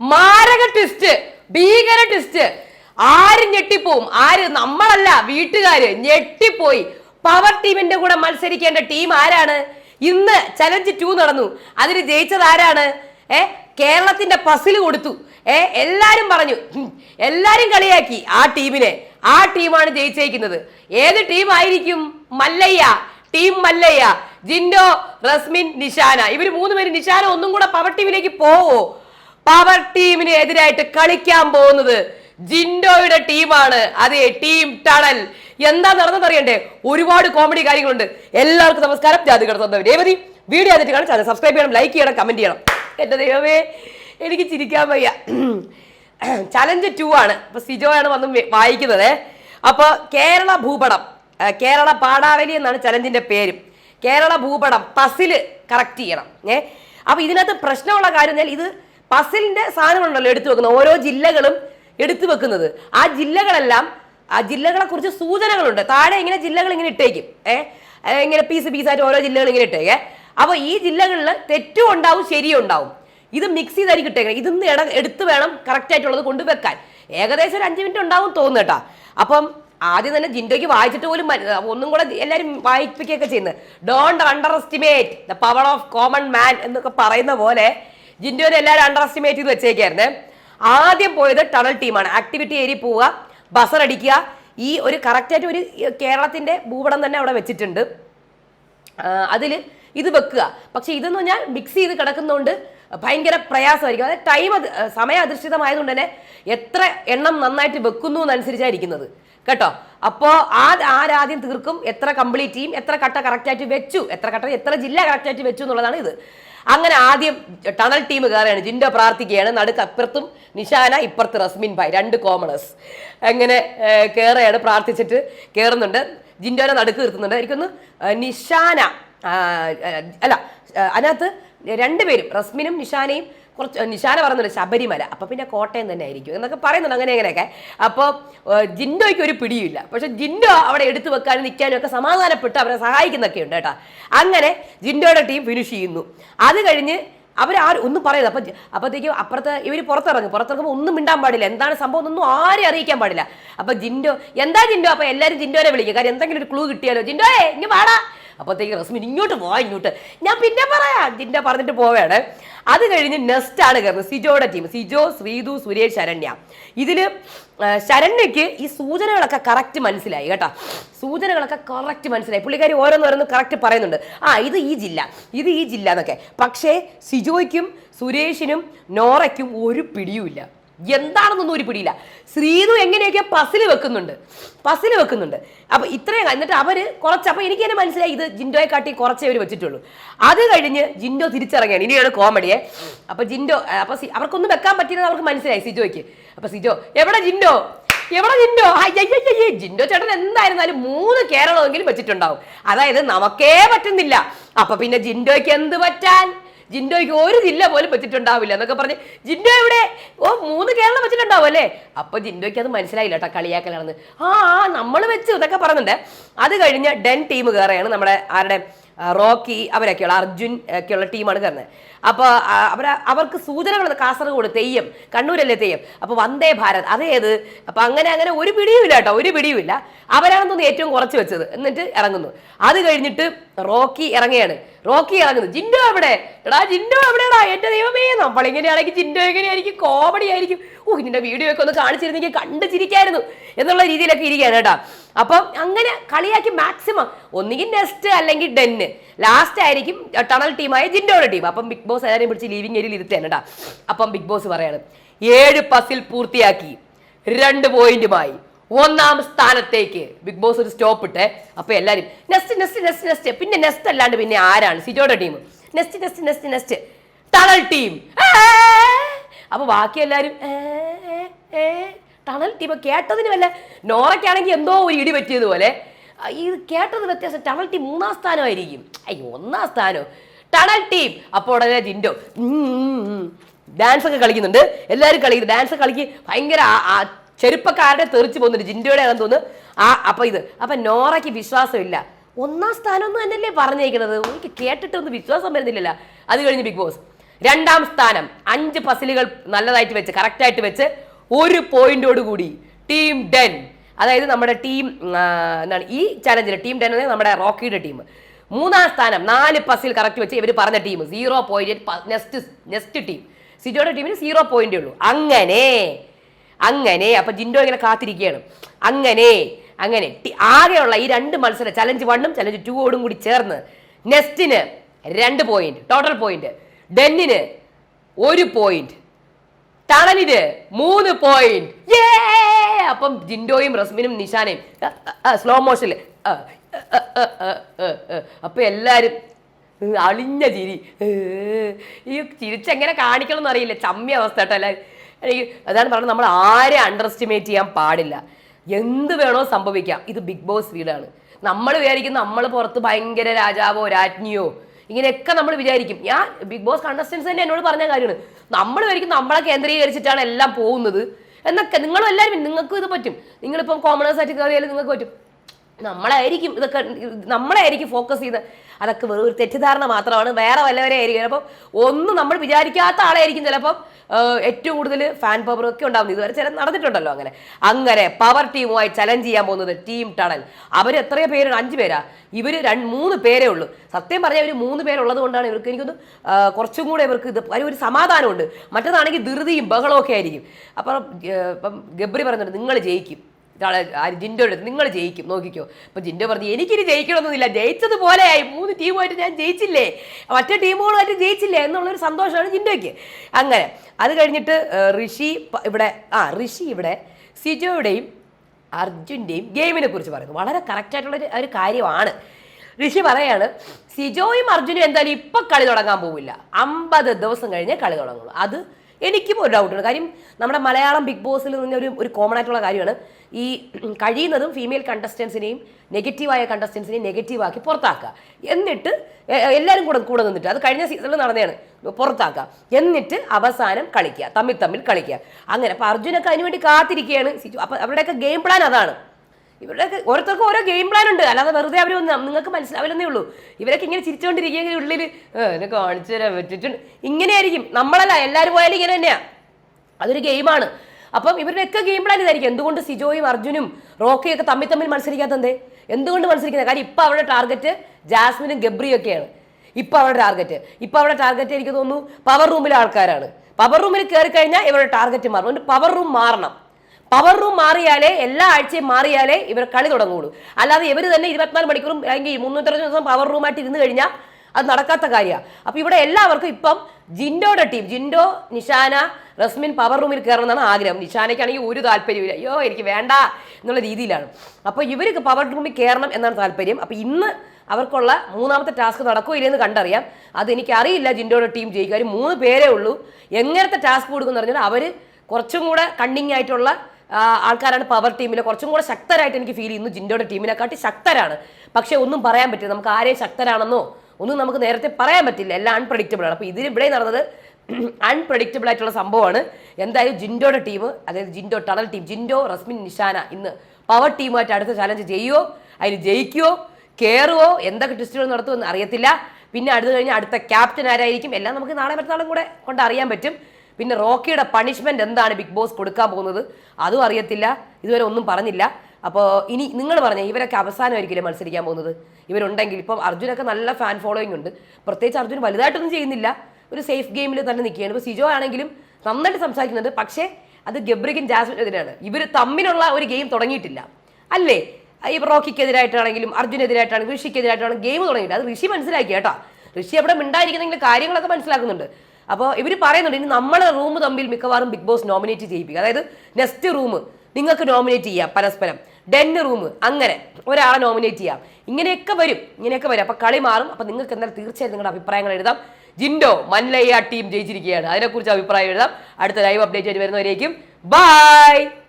മാരക ട്വിസ്റ്റ് ഭീകര ട്വിസ്റ്റ് ആര് ഞെട്ടിപ്പോവും? ആര്? നമ്മളല്ല വീട്ടുകാര്. ഞെട്ടിപ്പോയി. പവർ ടീമിന്റെ കൂടെ മത്സരിക്കേണ്ട ടീം ആരാണ്? ഇന്ന് ചലഞ്ച് ടു നടന്നു. അതിന് ജയിച്ചത് ആരാണ്? ഏ കേരളത്തിന്റെ പസിൽ കൊടുത്തു. ഏ എല്ലാരും പറഞ്ഞു. എല്ലാരും കളിയാക്കി ആ ടീമിനെ. ആ ടീമാണ് ജയിച്ചേക്കുന്നത്. ഏത് ടീം ആയിരിക്കും? മല്ലയ്യ. ടീം മല്ലയ്യ. ജിൻഡോ റസ്മിൻ നിഷാന. ഇവർ മൂന്ന് പേര് നിഷാന ഒന്നും കൂടെ പവർ ടീമിലേക്ക് പോവോ? പവർ ടീമിന് എതിരായിട്ട് കളിക്കാൻ പോകുന്നത് ജിൻഡോയുടെ ടീമാണ്. അതെ ടീം ടണൽ. എന്താ നടന്നത് അറിയണ്ടേ? ഒരുപാട് കോമഡി കാര്യങ്ങളുണ്ട്. എല്ലാവർക്കും നമസ്കാരം. ജാതി സ്വന്തം രേവതി. വീഡിയോ ആദ്യമായിട്ട് കാണാൻ ചാനൽ സബ്സ്ക്രൈബ് ചെയ്യണം ലൈക്ക് ചെയ്യണം കമന്റ് ചെയ്യണം. എന്റെ ദൈവമേ എനിക്ക് ചിരിക്കാൻ വയ്യ. ചലഞ്ച് ടു ആണ്. ഇപ്പൊ സിജോയാണ് വന്ന് വായിക്കുന്നത്. അപ്പോൾ കേരള ഭൂപടം കേരള പാടാവലി എന്നാണ് ചലഞ്ചിന്റെ പേര്. കേരള ഭൂപടം പസിൽ കറക്റ്റ് ചെയ്യണം ഏ. അപ്പൊ ഇതിനകത്ത് പ്രശ്നമുള്ള കാര്യം എന്നാൽ ഇത് പസിലിന്റെ സാധനങ്ങളുണ്ടല്ലോ എടുത്തു വെക്കുന്നത്. ഓരോ ജില്ലകളും എടുത്തു വെക്കുന്നത്. ആ ജില്ലകളെല്ലാം ആ ജില്ലകളെ കുറിച്ച് സൂചനകളുണ്ട്. താഴെ ഇങ്ങനെ ജില്ലകൾ ഇങ്ങനെ ഇട്ടേക്കും. ഏ? ഏ, ഇങ്ങനെ പീസ് പീസായിട്ട് ഓരോ ജില്ലകൾ ഇങ്ങനെ ഇട്ടേക്കേ. അപ്പൊ ഈ ജില്ലകളിൽ തെറ്റും ഉണ്ടാവും ശരിയും ഉണ്ടാവും ഇത് മിക്സ് ചെയ്തായിരിക്കും ഇട്ടേക്കണം. ഇതൊന്ന് ഇട എടുത്ത് വേണം കറക്റ്റ് ആയിട്ടുള്ളത് കൊണ്ടുവെക്കാൻ. ഏകദേശം ഒരു അഞ്ച് മിനിറ്റ് ഉണ്ടാവും തോന്നുന്നു കേട്ടോ. അപ്പം ആദ്യം തന്നെ ജിൻഡോയ്ക്ക് വായിച്ചിട്ട് പോലും ഒന്നും കൂടെ എല്ലാവരും വായിപ്പിക്കുകയൊക്കെ ചെയ്യുന്നത്. Don't underestimate the power of common man എന്നൊക്കെ പറയുന്ന പോലെ ജിൻഡോനെ എല്ലാവരും അണ്ടർ എസ്റ്റിമേറ്റ് ചെയ്ത് വെച്ചേക്കായിരുന്നേ. ആദ്യം പോയത് ടണൽ ടീമാണ് ആക്ടിവിറ്റി ഏരി പോവുക ബസർ അടിക്കുക. ഈ ഒരു കറക്റ്റായിട്ട് ഒരു കേരളത്തിന്റെ ഭൂപടം തന്നെ അവിടെ വെച്ചിട്ടുണ്ട്. അതിൽ ഇത് വെക്കുക. പക്ഷെ ഇതെന്ന് പറഞ്ഞാൽ മിക്സ് ചെയ്ത് കിടക്കുന്നതുകൊണ്ട് ഭയങ്കര പ്രയാസമായിരിക്കും. അതായത് ടൈം അത് സമയ അധിഷ്ഠിതമായതുകൊണ്ട് തന്നെ എത്ര എണ്ണം നന്നായിട്ട് വെക്കുന്നു എന്നനുസരിച്ചായിരിക്കുന്നത് കേട്ടോ? അപ്പോൾ ആ ആരാദ്യം തീർക്കും. എത്ര കംപ്ലീറ്റ് ചെയ്യും എത്ര കട്ട കറക്റ്റായിട്ട് വെച്ചു എത്ര കട്ട എത്ര ജില്ല കറക്റ്റായിട്ട് വെച്ചു എന്നുള്ളതാണ് ഇത്. അങ്ങനെ ആദ്യം ടണൽ ടീം കയറുകയാണ് ജിൻഡോ പ്രാർത്ഥിക്കുകയാണ്. നടുക്ക് അപ്പുറത്തും നിഷാന ഇപ്പുറത്ത് റസ്മിൻ ഭായ്. രണ്ട് കോമണേഴ്സ് അങ്ങനെ കയറുകയാണ് പ്രാർത്ഥിച്ചിട്ട് കയറുന്നുണ്ട് ജിൻഡോനെ നടുക്ക് നിർത്തുന്നുണ്ട്. എനിക്കൊന്ന് നിഷാന അല്ല അതിനകത്ത് രണ്ടുപേരും റസ്മിനും നിഷാനയും കുറച്ച് നിഷാന പറഞ്ഞില്ല ശബരിമല അപ്പൊ പിന്നെ കോട്ടയം തന്നെ ആയിരിക്കും എന്നൊക്കെ പറയുന്നുണ്ട് അങ്ങനെ അങ്ങനെയൊക്കെ അപ്പോൾ ജിൻഡോയ്ക്ക് ഒരു പിടിയില്ല പക്ഷെ ജിൻഡോ അവിടെ എടുത്തു വെക്കാനും നിൽക്കാനും ഒക്കെ സമാധാനപ്പെട്ട് അവരെ സഹായിക്കുന്നൊക്കെ ഉണ്ട് കേട്ടോ. അങ്ങനെ ജിൻഡോയുടെ ടീം ഫിനിഷ് ചെയ്യുന്നു. അത് കഴിഞ്ഞ് അവർ ആരും ഒന്നും പറയുന്നത് അപ്പം അപ്പോഴത്തേക്കും അപ്പുറത്ത് ഇവർ പുറത്തിറങ്ങും. പുറത്തിറങ്ങുമ്പോൾ ഒന്നും മിണ്ടാൻ പാടില്ല. എന്താണ് സംഭവം എന്നൊന്നും ആരെയും അറിയിക്കാൻ പാടില്ല. അപ്പം ജിൻഡോ എന്താ ജിൻഡോ? അപ്പം എല്ലാവരും ജിൻഡോനെ വിളിക്കുക കാര്യം എന്തെങ്കിലും ഒരു ക്ലൂ കിട്ടിയാലോ? ജിൻഡോയെ ഇങ്ങ് വാടാ. അപ്പോഴത്തേക്ക് റസ്മിൻ ഇങ്ങോട്ട് പോവാ ഇങ്ങോട്ട്. ഞാൻ പിന്നെ പറയാം. ജിൻഡോ പറഞ്ഞിട്ട് പോവാണ്. അത് കഴിഞ്ഞ് നെസ്റ്റാണ് കയറുന്നത് സിജോയുടെ ടീം സിജോ ശ്രീതു സുരേഷ് ശരണ്യ ഇതിൽ ശരണ്യക്ക് ഈ സൂചനകളൊക്കെ കറക്റ്റ് മനസ്സിലായി കേട്ടോ. സൂചനകളൊക്കെ കറക്റ്റ് മനസ്സിലായി. പുള്ളിക്കാരി ഓരോന്നോരോന്ന് കറക്റ്റ് പറയുന്നുണ്ട്. ആ ഇത് ഈ ജില്ല. ഇത് ഈ ജില്ല എന്നൊക്കെ പക്ഷേ സിജോയ്ക്കും സുരേഷിനും നോറയ്ക്കും ഒരു പിടിയുമില്ല. എന്താണെന്നൊന്നും ഒരു പിടിയില്ല. ശ്രീനു എങ്ങനെയൊക്കെ പസിൽ വെക്കുന്നുണ്ട്. പസിൽ വെക്കുന്നുണ്ട്. അപ്പൊ ഇത്രയും എന്നിട്ട് അവർ കുറച്ച് അപ്പൊ എനിക്ക് തന്നെ മനസ്സിലായി ഇത് ജിൻഡോയെ കാട്ടി കുറച്ചേ അവർ വെച്ചിട്ടുള്ളൂ. അത് കഴിഞ്ഞ് ജിൻഡോ തിരിച്ചിറങ്ങിയാണ് ഇനിയാണ് കോമഡിയെ അപ്പൊ ജിൻഡോ അപ്പൊ അവർക്കൊന്നും വെക്കാൻ പറ്റിയെന്ന് അവർക്ക് മനസ്സിലായി സിജോയ്ക്ക്. അപ്പൊ സിജോ എവിടെ ജിൻഡോ? എവിടെ ജിൻഡോ? അയ്യയ്യേ ജിൻഡോ ചേട്ടൻ എന്തായിരുന്നാലും മൂന്ന് കേരളമെങ്കിലും വെച്ചിട്ടുണ്ടാവും. അതായത് നമുക്കേ പറ്റുന്നില്ല. അപ്പൊ പിന്നെ ജിൻഡോയ്ക്ക് എന്ത് പറ്റാൻ? ജിൻഡോയ്ക്ക് ഒരു ജില്ല പോലും വെച്ചിട്ടുണ്ടാവില്ല എന്നൊക്കെ പറഞ്ഞ് ജിൻഡോ ഇവിടെ ഓ മൂന്ന് കേരളം വെച്ചിട്ടുണ്ടാവും അല്ലേ? അപ്പൊ ജിൻഡോയ്ക്ക് അത് മനസ്സിലായില്ല കേട്ടോ കളിയാക്കലാണെന്ന്. ആ നമ്മൾ വെച്ചു എന്നൊക്കെ പറയുന്നുണ്ട് അത് കഴിഞ്ഞ് ഡെൻ ടീം കയറുകയാണ് നമ്മുടെ ആരുടെ? റോക്കി അവരൊക്കെയുള്ള അർജുൻ ഒക്കെയുള്ള ടീമാണ് കയറുന്നത് അപ്പോൾ അവർ അവർക്ക് സൂചനകൾ കാസർഗോഡ് തെയ്യം കണ്ണൂരല്ലേ തെയ്യം. അപ്പോൾ വന്ദേ ഭാരത് അതേത് അപ്പോൾ അങ്ങനെ അങ്ങനെ ഒരു പിടിയുമില്ല കേട്ടോ ഒരു പിടിയുമില്ല. അവരാണെന്ന് ഏറ്റവും കുറച്ച് വെച്ചത്. എന്നിട്ട് ഇറങ്ങുന്നു. അത് കഴിഞ്ഞിട്ട് റോക്കി ഇറങ്ങുകയാണ്. റോക്കി ഇറങ്ങുന്നു. ജിൻഡോ അവിടെ എടാ ജിൻഡോ എവിടെടാ എന്റെ ദൈവമേ നമ്മളിങ്ങനെയാണെങ്കിൽ ജിൻഡോ എങ്ങനെയായിരിക്കും കോമഡി ആയിരിക്കും ഓ ഇതിന്റെ വീഡിയോ ഒക്കെ ഒന്ന് കാണിച്ചിരുന്നെങ്കിൽ കണ്ടു ചിരിക്കായിരുന്നു എന്നുള്ള രീതിയിലൊക്കെ ഇരിക്കുകയാണ് കേട്ടോ. അപ്പം അങ്ങനെ കളിയാക്കി മാക്സിമം ഒന്നുകിൽ നെസ്റ്റ് അല്ലെങ്കിൽ ഡെന്ന് ലാസ്റ്റ് ആയിരിക്കും ടണൽ ടീമായ ജിൻഡോയുടെ ടീം അപ്പം ബിഗ് ബോസ് എല്ലാവരെയും പിടിച്ച് ലീവിംഗ് ഏരിയയിൽ ഇരുത്തുകയാണ് കേട്ടോ അപ്പം ബിഗ് ബോസ് പറയാണ് ഏഴ് പസിൽ പൂർത്തിയാക്കി രണ്ട് പോയിന്റുമായി ഒന്നാം സ്ഥാനത്തേക്ക്. ബിഗ് ബോസ് ഒരു സ്റ്റോപ്പ് ഇട്ടേ. അപ്പൊ എല്ലാരും നെസ്റ്റ് നെസ്റ്റ് നെസ്റ്റ് നെസ്റ്റ് പിന്നെ നെസ്റ്റ് അല്ലാണ്ട് പിന്നെ ആരാണ്? സിജോയുടെ team nest nest nest nest tunnel team അപ്പൊ ബാക്കി എല്ലാരും ടണൽ ടീം കേട്ടതിന് വല്ല നോറയ്ക്കാണെങ്കിൽ എന്തോ ഒരു ഇടി പറ്റിയതുപോലെ. ഈ കേട്ടത് വ്യത്യാസം ടണൽ ടീം മൂന്നാം സ്ഥാനമായിരിക്കും. അയ്യോ ഒന്നാം സ്ഥാനോ. Tunnel team. അപ്പോൾ ഉടനെ ജിൻഡോ ഡാൻസ് ഒക്കെ കളിക്കുന്നുണ്ട്. എല്ലാവരും കളിക്കുന്നു. ഡാൻസ് കളിക്ക് ഭയങ്കര ചെരുപ്പക്കാരുടെ തെറിച്ച് പോകുന്നുണ്ട് ജിൻഡോയുടെ ആണെന്ന് തോന്നുന്നു. ആ അപ്പൊ ഇത്. അപ്പൊ നോറയ്ക്ക് വിശ്വാസമില്ല. ഒന്നാം സ്ഥാനം ഒന്നും തന്നെയല്ലേ പറഞ്ഞേക്കുന്നത് എനിക്ക് കേട്ടിട്ടൊന്നും വിശ്വാസം വരുന്നില്ലല്ലോ. അത് കഴിഞ്ഞ് ബിഗ് ബോസ്. രണ്ടാം സ്ഥാനം. അഞ്ച് പസിലുകൾ നല്ലതായിട്ട് വെച്ച് കറക്റ്റായിട്ട് വെച്ച് ഒരു പോയിന്റോട് കൂടി. Team den. അതായത് നമ്മുടെ ടീം എന്താണ് ഈ ചലഞ്ചിൽ ടീം ഡെൻ നമ്മുടെ റോക്കിയുടെ ടീം. മൂന്നാം സ്ഥാനം നാല് പസിൽ കറക്റ്റ് വെച്ച് ഇവർ പറഞ്ഞ team zero point next next team. സിജോയുടെ ടീമിന് സീറോ പോയിന്റേ ഉള്ളൂ. അങ്ങനെ അങ്ങനെ അപ്പൊ ജിൻഡോ ഇങ്ങനെ കാത്തിരിക്കുകയാണ്. അങ്ങനെ അങ്ങനെ ആകെയുള്ള ഈ രണ്ട് മത്സരം ചലഞ്ച് വണ്ണും ചലഞ്ച് ടൂവോടും കൂടി ചേർന്ന് നെസ്റ്റിന് രണ്ട് പോയിന്റ് ടോട്ടൽ പോയിന്റ്. ഡെന്നിന് ഒരു പോയിന്റ്. ടണലിന് മൂന്ന് പോയിന്റ് അപ്പം ജിൻഡോയും റസ്മിനും നിഷാനയും സ്ലോ മോഷനിൽ അപ്പൊ എല്ലാരും അളിഞ്ഞ ചിരി. ഈ ചിരിച്ചെങ്ങനെ കാണിക്കണം എന്നറിയില്ല ചമ്മിയ അവസ്ഥ കേട്ടോ എല്ലാവരും അതാണ് പറഞ്ഞത് നമ്മൾ ആരെ അണ്ടർ എസ്റ്റിമേറ്റ് ചെയ്യാൻ പാടില്ല. എന്ത് വേണോ സംഭവിക്കാം. ഇത് ബിഗ് ബോസ് വീടാണ്. നമ്മൾ വിചാരിക്കുന്ന നമ്മൾ പുറത്ത് ഭയങ്കര രാജാവോ രാജ്ഞിയോ ഇങ്ങനെയൊക്കെ നമ്മൾ വിചാരിക്കും. ഞാൻ ബിഗ് ബോസ് കണ്ടസ്റ്റൻസ് തന്നെ എന്നോട് പറഞ്ഞ കാര്യമാണ്. നമ്മൾ വരിക്കും നമ്മളെ കേന്ദ്രീകരിച്ചിട്ടാണ് എല്ലാം പോകുന്നത്. എന്നൊക്കെ നിങ്ങളും എല്ലാവരും നിങ്ങൾക്കും ഇത് പറ്റും. നിങ്ങളിപ്പം കോമണേഴ്സ് ആയിട്ട് കയറിയാലും നിങ്ങൾക്ക് പറ്റും. നമ്മളായിരിക്കും ഇതൊക്കെ നമ്മളായിരിക്കും ഫോക്കസ് ചെയ്ത് അതൊക്കെ വെറും ഒരു തെറ്റിദ്ധാരണ മാത്രമാണ്. വേറെ വല്ലവരെ ആയിരിക്കും. ചിലപ്പം ഒന്നും നമ്മൾ വിചാരിക്കാത്ത ആളായിരിക്കും ചിലപ്പം ഏറ്റവും കൂടുതൽ ഫാൻ പവർ ഒക്കെ ഉണ്ടാവുന്നത്. ഇതുവരെ ചില നടന്നിട്ടുണ്ടല്ലോ അങ്ങനെ. അങ്ങനെ പവർ ടീമുമായി ചലഞ്ച് ചെയ്യാൻ പോകുന്നത് ടീം ടണൽ അവർ എത്രയോ പേരുണ്ട് അഞ്ച് പേരാ. ഇവർ രണ്ട് മൂന്ന് പേരേ ഉള്ളൂ. സത്യം പറഞ്ഞാൽ ഇവർ മൂന്ന് പേരുള്ളത് കൊണ്ടാണ് ഇവർക്ക് എനിക്കൊന്ന് കുറച്ചും കൂടെ ഇവർക്ക് ഇത് ഒരു സമാധാനമുണ്ട്. മറ്റേതാണെങ്കിൽ ധൃതിയും ബഹളവും ഒക്കെ ആയിരിക്കും. അപ്പം ഇപ്പം ഗബ്രി പറയുന്നുണ്ട് നിങ്ങൾ ജയിക്കും. ഇതാളെ ജിൻഡോ എടുത്ത് നിങ്ങൾ ജയിക്കും നോക്കിക്കോ. അപ്പൊ ജിൻഡോ പറഞ്ഞു എനിക്കിനി ജയിക്കണമെന്നില്ല ജയിച്ചതുപോലെയായി മൂന്ന് ടീമുമായിട്ട് ഞാൻ ജയിച്ചില്ലേ? മറ്റേ ടീമുകളുമായിട്ട് ജയിച്ചില്ലേ? എന്നുള്ളൊരു സന്തോഷമാണ് ജിൻഡോയ്ക്ക്. അങ്ങനെ അത് കഴിഞ്ഞിട്ട് ഋഷി ഇവിടെ ആ ഋഷി ഇവിടെ സിജോയുടെയും അർജുന്റെയും ഗെയിമിനെ കുറിച്ച് പറയുന്നു. വളരെ കറക്റ്റായിട്ടുള്ള ഒരു കാര്യമാണ്. ഋഷി പറയാണ് സിജോയും അർജുനും എന്തായാലും ഇപ്പൊ കളി തുടങ്ങാൻ പോവില്ല. അമ്പത് ദിവസം കഴിഞ്ഞേ കളി തുടങ്ങുള്ളൂ. അത് എനിക്കും ഒരു ഡൗട്ടുണ്ട് കാര്യം നമ്മുടെ മലയാളം ബിഗ് ബോസിൽ നിന്ന് ഒരു ഒരു കോമൺ ആയിട്ടുള്ള കാര്യമാണ്. ഈ കഴിയുന്നതും ഫീമെയിൽ കണ്ടസ്റ്റൻസിനെയും നെഗറ്റീവായ കണ്ടസ്റ്റൻസിനെയും നെഗറ്റീവാക്കി പുറത്താക്കുക. എന്നിട്ട് എല്ലാവരും കൂടെ കൂടെ നിന്നിട്ട് അത് കഴിഞ്ഞ സീസണിൽ നടന്നതാണ്. പുറത്താക്കുക. എന്നിട്ട് അവസാനം കളിക്കുക. തമ്മിൽ തമ്മിൽ കളിക്കുക. അങ്ങനെ അപ്പോൾ അർജുനൊക്കെ അതിനുവേണ്ടി കാത്തിരിക്കുകയാണ്. സിജു അപ്പോൾ അവരുടെയൊക്കെ ഗെയിം പ്ലാൻ അതാണ്. ഇവരുടെയൊക്കെ ഓരോരുത്തർക്കും ഓരോ ഗെയിം പ്ലാൻ ഉണ്ട്. അല്ലാതെ വെറുതെ അവർ ഒന്ന് നിങ്ങൾക്ക് മനസ്സിലാവില്ലെന്നേ ഉള്ളൂ. ഇവരൊക്കെ ഇങ്ങനെ ചിരിച്ചുകൊണ്ടിരിക്കുക ഉള്ളിൽ എന്നെ കാണിച്ചു തരാൻ പറ്റിയിട്ടുണ്ട്. ഇങ്ങനെയായിരിക്കും. നമ്മളല്ല എല്ലാവരും പോയാലും ഇങ്ങനെ തന്നെയാ. അതൊരു ഗെയിമാണ് അപ്പം ഇവരുടെയൊക്കെ ഗെയിം പ്ലാൻ ഇതായിരിക്കും. എന്തുകൊണ്ട് സിജോയും അർജുനും റോക്കിയൊക്കെ തമ്മിൽ തമ്മിൽ മത്സരിക്കാത്തതേ എന്തുകൊണ്ട് മത്സരിക്കുന്നത്? കാര്യം ഇപ്പം അവരുടെ ടാർഗറ്റ് ജാസ്മിനും ഗബ്രിയും ഒക്കെയാണ്. ഇപ്പം അവരുടെ ടാർഗറ്റ് ഇപ്പം അവരുടെ ടാർഗറ്റ് എനിക്ക് തോന്നുന്നു പവർ റൂമിലെ ആൾക്കാരാണ്. പവർ റൂമിൽ കയറി കഴിഞ്ഞാൽ ഇവരുടെ ടാർഗറ്റ് മാറും. പവർ റൂം മാറണം. പവർ റൂം മാറിയാലേ എല്ലാ ആഴ്ചയും മാറിയാലേ ഇവർ കളി തുടങ്ങുള്ളൂ. അല്ലാതെ ഇവർ തന്നെ ഇരുപത്തിനാല് മണിക്കൂറും അല്ലെങ്കിൽ മുന്നൂറ്ററുപത് ദിവസം പവർ റൂമായിട്ട് ഇരുന്ന് കഴിഞ്ഞാൽ അത് നടക്കാത്ത കാര്യമാണ് അപ്പോൾ ഇവിടെ എല്ലാവർക്കും ഇപ്പം ജിൻഡോയുടെ ടീം ജിൻഡോ നിഷാന റസ്മിൻ പവർ റൂമിൽ കയറണം എന്നാണ് ആഗ്രഹം. നിഷാനയ്ക്കാണെങ്കിൽ ഒരു താല്പര്യമില്ല അയ്യോ എനിക്ക് വേണ്ട എന്നുള്ള രീതിയിലാണ്. അപ്പോൾ ഇവർക്ക് പവർ റൂമിൽ കയറണം എന്നാണ് താല്പര്യം. അപ്പോൾ ഇന്ന് അവർക്കുള്ള മൂന്നാമത്തെ ടാസ്ക് നടക്കോ ഇല്ലെന്ന് കണ്ടറിയാം. അത് എനിക്കറിയില്ല ജിൻഡോയുടെ ടീം ജയിക്കും കാര്യം മൂന്ന് പേരേ ഉള്ളൂ. എങ്ങനത്തെ ടാസ്ക് കൊടുക്കുമെന്ന് പറഞ്ഞാൽ അവർ കുറച്ചും കൂടെ കണ്ണിങ് ആയിട്ടുള്ള ആൾക്കാരാണ് പവർ ടീമിൽ കുറച്ചും കൂടെ ശക്തരായിട്ട് എനിക്ക് ഫീൽ ചെയ്യുന്നു ജിൻഡോയുടെ ടീമിനെക്കാട്ടി ശക്തരാണ്. പക്ഷേ ഒന്നും പറയാൻ പറ്റില്ല. നമുക്ക് ആരെയും ശക്തരാണെന്നോ ഒന്നും നമുക്ക് നേരത്തെ പറയാൻ പറ്റില്ല. എല്ലാം അൺപ്രഡിക്റ്റബിൾ ആണ്. അപ്പോൾ ഇതിന് ഇവിടെ നടന്നത് അൺപ്രഡിക്റ്റബിൾ ആയിട്ടുള്ള സംഭവമാണ്. എന്തായാലും ജിൻഡോയുടെ ടീം അതായത് ജിൻഡോ ടണൽ ടീം ജിൻഡോ റസ്മിൻ നിഷാന ഇന്ന് പവർ ടീമുമായിട്ട് അടുത്ത ചാലഞ്ച് ചെയ്യുമോ അതിന് ജയിക്കുമോ കയറുമോ എന്തൊക്കെ ട്വിസ്റ്റുകൾ നടത്തുമെന്ന് അറിയത്തില്ല. പിന്നെ അടുത്ത് കഴിഞ്ഞാൽ അടുത്ത ക്യാപ്റ്റൻ ആരായിരിക്കും? എല്ലാം നമുക്ക് നാളെ മറ്റന്നാളും കൂടെ കൊണ്ട് അറിയാൻ പറ്റും. പിന്നെ റോക്കിയുടെ പണിഷ്മെന്റ് എന്താണ് ബിഗ് ബോസ് കൊടുക്കാൻ പോകുന്നത്? അതും അറിയത്തില്ല. ഇതുവരെ ഒന്നും പറഞ്ഞില്ല. അപ്പോൾ ഇനി നിങ്ങൾ പറഞ്ഞ ഇവരൊക്കെ അവസാനമായിരിക്കില്ലേ മത്സരിക്കാൻ പോകുന്നത്? ഇവരുണ്ടെങ്കിൽ ഇപ്പം അർജുനൊക്കെ നല്ല ഫാൻ ഫോളോയിങ് ഉണ്ട്. പ്രത്യേകിച്ച് അർജുൻ വലുതായിട്ടൊന്നും ചെയ്യുന്നില്ല. ഒരു സേഫ് ഗെയിമിൽ തന്നെ നിൽക്കുകയാണ്. ഇപ്പോൾ സിജോ ആണെങ്കിലും നന്നായിട്ട് സംസാരിക്കുന്നുണ്ട്. പക്ഷേ അത് ഗബ്രിക്കും ജാസ്മിനെതിരാണ്. ഇവർ തമ്മിലുള്ള ഒരു ഗെയിം തുടങ്ങിയിട്ടില്ല. അല്ലേ? ഈ റോക്കിക്കെതിരായിട്ടാണെങ്കിലും അർജുനെതിരായിട്ടാണെങ്കിലും ഋഷിക്കെതിരായിട്ടാണെങ്കിലും ഗെയിം തുടങ്ങിയിട്ട് അത് ഋഷി മനസ്സിലാക്കി കേട്ടോ. ഋഷി അവിടെ മിണ്ടായിരിക്കുന്നെങ്കിൽ കാര്യങ്ങളൊക്കെ മനസ്സിലാക്കുന്നുണ്ട്. അപ്പോൾ ഇവർ പറയുന്നുണ്ട് ഇനി നമ്മളെ റൂം തമ്മിൽ മിക്കവാറും ബിഗ് ബോസ് നോമിനേറ്റ് ചെയ്യിപ്പിക്കുക അതായത് നെക്സ്റ്റ് റൂം നിങ്ങൾക്ക് നോമിനേറ്റ് ചെയ്യാം പരസ്പരം. ഡെൻ റൂം അങ്ങനെ ഒരാളെ നോമിനേറ്റ് ചെയ്യാം. ഇങ്ങനെയൊക്കെ വരും ഇങ്ങനെയൊക്കെ വരും. അപ്പോൾ കളി മാറും. അപ്പോൾ നിങ്ങൾക്ക് എന്തായാലും തീർച്ചയായും നിങ്ങളുടെ അഭിപ്രായങ്ങൾ എഴുതാം. ജിൻഡോ മൻലയ്യ ടീം ജയിച്ചിരിക്കുകയാണ്. അതിനെക്കുറിച്ച് അഭിപ്രായം എഴുതാം. അടുത്ത ലൈവ് അപ്ഡേറ്റ് ആയിട്ട് വരുന്നവരേക്കും. ബൈ